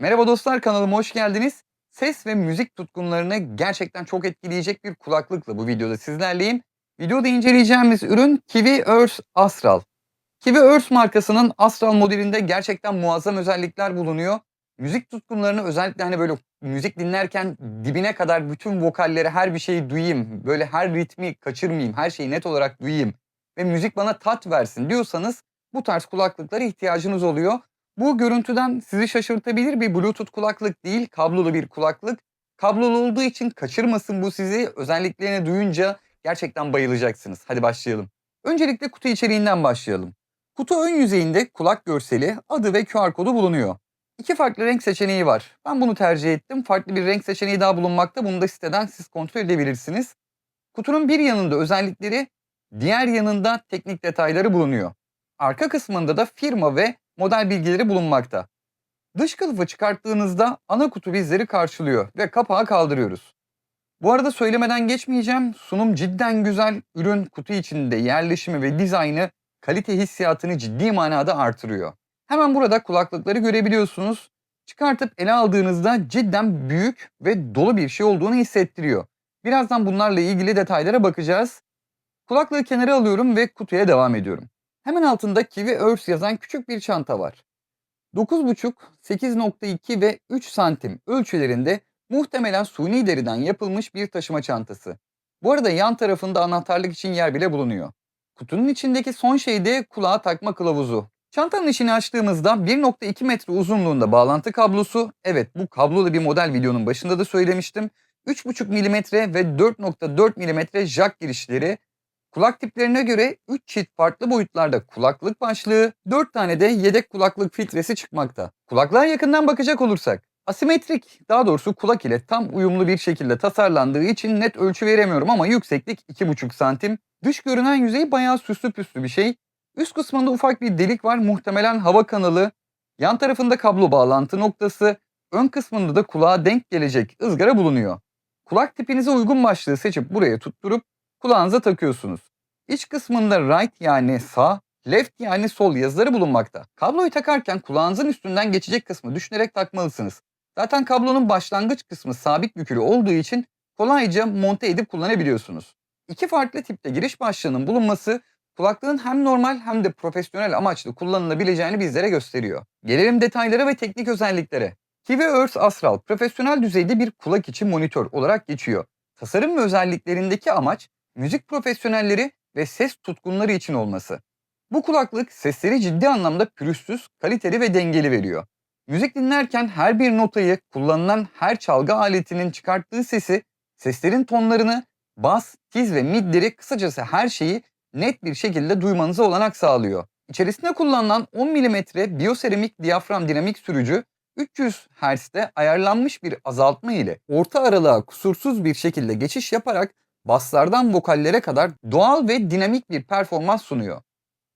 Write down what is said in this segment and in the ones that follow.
Merhaba dostlar kanalıma hoş geldiniz. Ses ve müzik tutkunlarını gerçekten çok etkileyecek bir kulaklıkla bu videoda sizlerleyim. Videoda inceleyeceğimiz ürün Kiwi Earth Astral. Kiwi Earth markasının Astral modelinde gerçekten muazzam özellikler bulunuyor. Müzik tutkunlarını özellikle hani böyle müzik dinlerken dibine kadar bütün vokalleri her bir şeyi duyayım, böyle her ritmi kaçırmayayım, her şeyi net olarak duyayım ve müzik bana tat versin diyorsanız bu tarz kulaklıklara ihtiyacınız oluyor. Bu görüntüden sizi şaşırtabilir bir Bluetooth kulaklık değil, kablolu bir kulaklık. Kablolu olduğu için kaçırmasın bu sizi. Özelliklerini duyunca gerçekten bayılacaksınız. Hadi başlayalım. Öncelikle kutu içeriğinden başlayalım. Kutu ön yüzeyinde kulak görseli, adı ve QR kodu bulunuyor. İki farklı renk seçeneği var. Ben bunu tercih ettim. Farklı bir renk seçeneği daha bulunmakta. Bunu da siteden siz kontrol edebilirsiniz. Kutunun bir yanında özellikleri, diğer yanında teknik detayları bulunuyor. Arka kısmında da firma ve model bilgileri bulunmakta. Dış kılıfı çıkarttığınızda ana kutu bizleri karşılıyor ve kapağı kaldırıyoruz. Bu arada söylemeden geçmeyeceğim. Sunum cidden güzel. Ürün kutu içinde yerleşimi ve dizaynı kalite hissiyatını ciddi manada artırıyor. Hemen burada kulaklıkları görebiliyorsunuz. Çıkartıp ele aldığınızda cidden büyük ve dolu bir şey olduğunu hissettiriyor. Birazdan bunlarla ilgili detaylara bakacağız. Kulaklığı kenara alıyorum ve kutuya devam ediyorum. Hemen altında Kiwi Earth yazan küçük bir çanta var. 9,5, 8,2 ve 3 santim ölçülerinde muhtemelen suni deriden yapılmış bir taşıma çantası. Bu arada yan tarafında anahtarlık için yer bile bulunuyor. Kutunun içindeki son şey de kulağa takma kılavuzu. Çantanın içini açtığımızda 1.2 metre uzunluğunda bağlantı kablosu, evet bu kablolu bir model videonun başında da söylemiştim. 3.5 mm ve 4.4 mm jack girişleri, Kulak tiplerine göre 3 çift farklı boyutlarda kulaklık başlığı, 4 tane de yedek kulaklık filtresi çıkmakta. Kulaklığa yakından bakacak olursak, asimetrik, daha doğrusu kulak ile tam uyumlu bir şekilde tasarlandığı için net ölçü veremiyorum ama yükseklik 2,5 santim. Dış görünen yüzey bayağı süslü püslü bir şey. Üst kısmında ufak bir delik var, muhtemelen hava kanalı. Yan tarafında kablo bağlantı noktası, ön kısmında da kulağa denk gelecek ızgara bulunuyor. Kulak tipinize uygun başlığı seçip buraya tutturup kulağınıza takıyorsunuz. İç kısmında right yani sağ, left yani sol yazıları bulunmakta. Kabloyu takarken kulağınızın üstünden geçecek kısmı düşünerek takmalısınız. Zaten kablonun başlangıç kısmı sabit bükülü olduğu için kolayca monte edip kullanabiliyorsunuz. İki farklı tipte giriş başlığının bulunması kulaklığın hem normal hem de profesyonel amaçlı kullanılabileceğini bizlere gösteriyor. Gelelim detaylara ve teknik özelliklere. Kiwi Earth Astral profesyonel düzeyde bir kulak içi monitör olarak geçiyor. Tasarım ve özelliklerindeki amaç müzik profesyonelleri ve ses tutkunları için olması. Bu kulaklık sesleri ciddi anlamda pürüzsüz, kaliteli ve dengeli veriyor. Müzik dinlerken her bir notayı, kullanılan her çalgı aletinin çıkarttığı sesi, seslerin tonlarını, bas, tiz ve midleri kısacası her şeyi net bir şekilde duymanıza olanak sağlıyor. İçerisinde kullanılan 10 mm biyoseramik diyafram dinamik sürücü 300 Hz'de ayarlanmış bir azaltma ile orta aralığa kusursuz bir şekilde geçiş yaparak baslardan vokallere kadar doğal ve dinamik bir performans sunuyor.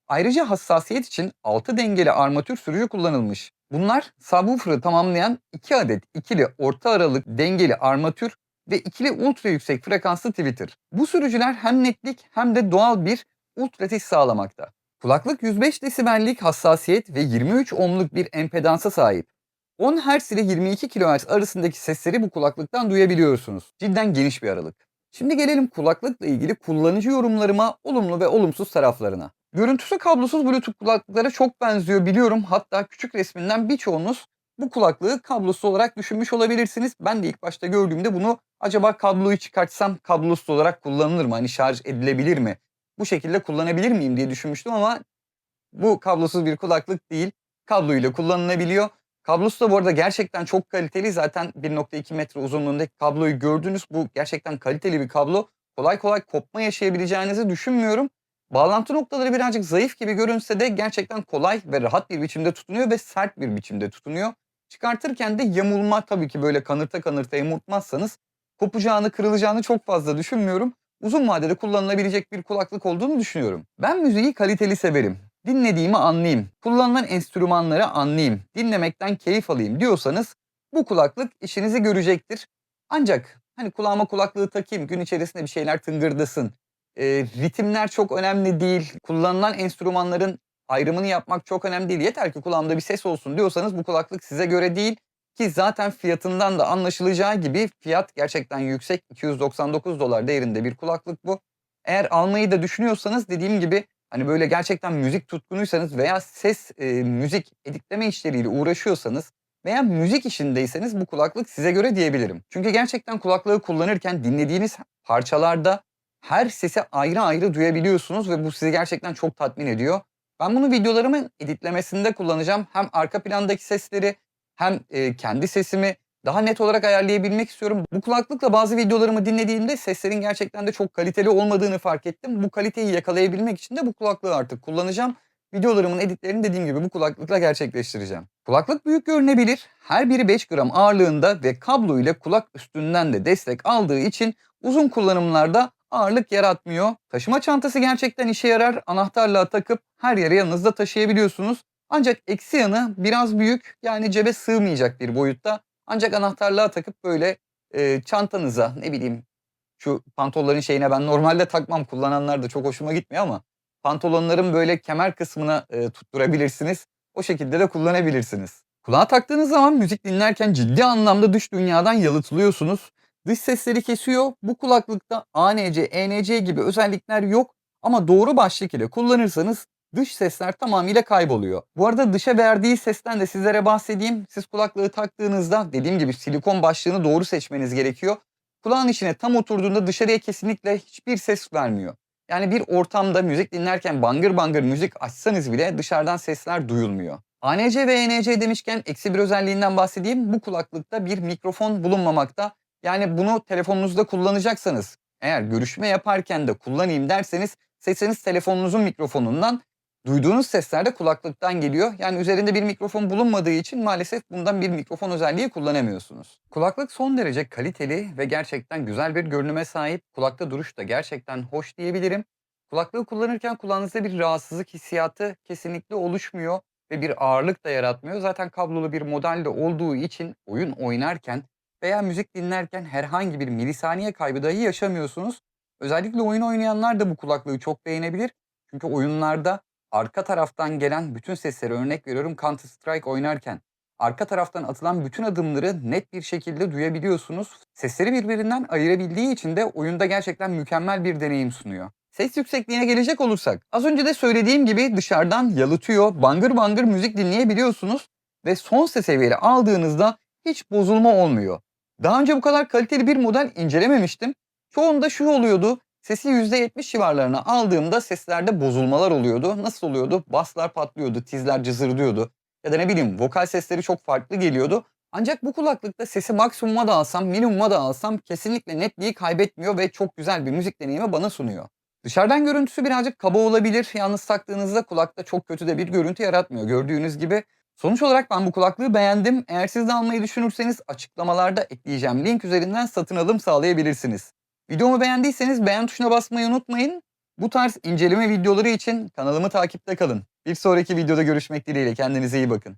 Ayrıca hassasiyet için 6 dengeli armatür sürücü kullanılmış. Bunlar subwoofer'ı tamamlayan 2 adet ikili orta aralık dengeli armatür ve ikili ultra yüksek frekanslı tweeter. Bu sürücüler hem netlik hem de doğal bir ultra tiz sağlamakta. Kulaklık 105 desibellik hassasiyet ve 23 ohmluk bir empedansa sahip. 10 Hz ile 22 kHz arasındaki sesleri bu kulaklıktan duyabiliyorsunuz. Cidden geniş bir aralık. Şimdi gelelim kulaklıkla ilgili kullanıcı yorumlarıma olumlu ve olumsuz taraflarına. Görüntüsü kablosuz Bluetooth kulaklıklara çok benziyor biliyorum. Hatta küçük resminden birçoğunuz bu kulaklığı kablosuz olarak düşünmüş olabilirsiniz. Ben de ilk başta gördüğümde bunu acaba kabloyu çıkartsam kablosuz olarak kullanılır mı? Hani şarj edilebilir mi? Bu şekilde kullanabilir miyim diye düşünmüştüm ama bu kablosuz bir kulaklık değil. Kabloyla kullanılabiliyor. Kablosu da bu arada gerçekten çok kaliteli. Zaten 1.2 metre uzunluğundaki kabloyu gördünüz. Bu gerçekten kaliteli bir kablo. Kolay kolay kopma yaşayabileceğinizi düşünmüyorum. Bağlantı noktaları birazcık zayıf gibi görünse de gerçekten kolay ve rahat bir biçimde tutunuyor ve sert bir biçimde tutunuyor. Çıkartırken de yamulma tabii ki böyle kanırta kanırta yamultmazsanız kopacağını, kırılacağını çok fazla düşünmüyorum. Uzun vadede kullanılabilecek bir kulaklık olduğunu düşünüyorum. Ben müziği kaliteli severim dinlediğimi anlayayım, kullanılan enstrümanları anlayayım, dinlemekten keyif alayım diyorsanız bu kulaklık işinizi görecektir. Ancak hani kulağıma kulaklığı takayım, gün içerisinde bir şeyler tıngırdasın. E, ritimler çok önemli değil. Kullanılan enstrümanların ayrımını yapmak çok önemli değil. Yeter ki kulağımda bir ses olsun diyorsanız bu kulaklık size göre değil. Ki zaten fiyatından da anlaşılacağı gibi fiyat gerçekten yüksek. 299 dolar değerinde bir kulaklık bu. Eğer almayı da düşünüyorsanız dediğim gibi hani böyle gerçekten müzik tutkunuysanız veya ses, eee, müzik editleme işleriyle uğraşıyorsanız veya müzik işindeyseniz bu kulaklık size göre diyebilirim. Çünkü gerçekten kulaklığı kullanırken dinlediğiniz parçalarda her sesi ayrı ayrı duyabiliyorsunuz ve bu sizi gerçekten çok tatmin ediyor. Ben bunu videolarımın editlemesinde kullanacağım. Hem arka plandaki sesleri hem, eee, kendi sesimi daha net olarak ayarlayabilmek istiyorum. Bu kulaklıkla bazı videolarımı dinlediğimde seslerin gerçekten de çok kaliteli olmadığını fark ettim. Bu kaliteyi yakalayabilmek için de bu kulaklığı artık kullanacağım. Videolarımın editlerini dediğim gibi bu kulaklıkla gerçekleştireceğim. Kulaklık büyük görünebilir. Her biri 5 gram ağırlığında ve kablo ile kulak üstünden de destek aldığı için uzun kullanımlarda ağırlık yaratmıyor. Taşıma çantası gerçekten işe yarar. Anahtarlığa takıp her yere yanınızda taşıyabiliyorsunuz. Ancak eksi yanı biraz büyük yani cebe sığmayacak bir boyutta. Ancak anahtarlığa takıp böyle, eee, çantanıza ne bileyim şu pantolonların şeyine ben normalde takmam kullananlar da çok hoşuma gitmiyor ama pantolonların böyle kemer kısmına, eee, tutturabilirsiniz. O şekilde de kullanabilirsiniz. Kulağa taktığınız zaman müzik dinlerken ciddi anlamda dış dünyadan yalıtılıyorsunuz. Dış sesleri kesiyor. Bu kulaklıkta ANC, ENC gibi özellikler yok ama doğru başlık ile kullanırsanız dış sesler tamamıyla kayboluyor. Bu arada dışa verdiği sesten de sizlere bahsedeyim. Siz kulaklığı taktığınızda dediğim gibi silikon başlığını doğru seçmeniz gerekiyor. Kulağın içine tam oturduğunda dışarıya kesinlikle hiçbir ses vermiyor. Yani bir ortamda müzik dinlerken bangır bangır müzik açsanız bile dışarıdan sesler duyulmuyor. ANC ve ENC demişken eksi bir özelliğinden bahsedeyim. Bu kulaklıkta bir mikrofon bulunmamakta. Yani bunu telefonunuzda kullanacaksanız eğer görüşme yaparken de kullanayım derseniz sesiniz telefonunuzun mikrofonundan duyduğunuz sesler de kulaklıktan geliyor. Yani üzerinde bir mikrofon bulunmadığı için maalesef bundan bir mikrofon özelliği kullanamıyorsunuz. Kulaklık son derece kaliteli ve gerçekten güzel bir görünüme sahip. Kulakta duruş da gerçekten hoş diyebilirim. Kulaklığı kullanırken kulağınızda bir rahatsızlık hissiyatı kesinlikle oluşmuyor ve bir ağırlık da yaratmıyor. Zaten kablolu bir modelde olduğu için oyun oynarken veya müzik dinlerken herhangi bir milisaniye kaybı dahi yaşamıyorsunuz. Özellikle oyun oynayanlar da bu kulaklığı çok beğenebilir. Çünkü oyunlarda arka taraftan gelen bütün sesleri örnek veriyorum Counter Strike oynarken arka taraftan atılan bütün adımları net bir şekilde duyabiliyorsunuz. Sesleri birbirinden ayırabildiği için de oyunda gerçekten mükemmel bir deneyim sunuyor. Ses yüksekliğine gelecek olursak az önce de söylediğim gibi dışarıdan yalıtıyor, bangır bangır müzik dinleyebiliyorsunuz ve son ses seviyeli aldığınızda hiç bozulma olmuyor. Daha önce bu kadar kaliteli bir model incelememiştim. Çoğunda şu oluyordu. Sesi %70 civarlarına aldığımda seslerde bozulmalar oluyordu. Nasıl oluyordu? Baslar patlıyordu, tizler cızırdıyordu. Ya da ne bileyim vokal sesleri çok farklı geliyordu. Ancak bu kulaklıkta sesi maksimuma da alsam, minimuma da alsam kesinlikle netliği kaybetmiyor ve çok güzel bir müzik deneyimi bana sunuyor. Dışarıdan görüntüsü birazcık kaba olabilir. Yalnız taktığınızda kulakta çok kötü de bir görüntü yaratmıyor. Gördüğünüz gibi Sonuç olarak ben bu kulaklığı beğendim. Eğer siz de almayı düşünürseniz açıklamalarda ekleyeceğim link üzerinden satın alım sağlayabilirsiniz. Videomu beğendiyseniz beğen tuşuna basmayı unutmayın. Bu tarz inceleme videoları için kanalımı takipte kalın. Bir sonraki videoda görüşmek dileğiyle kendinize iyi bakın.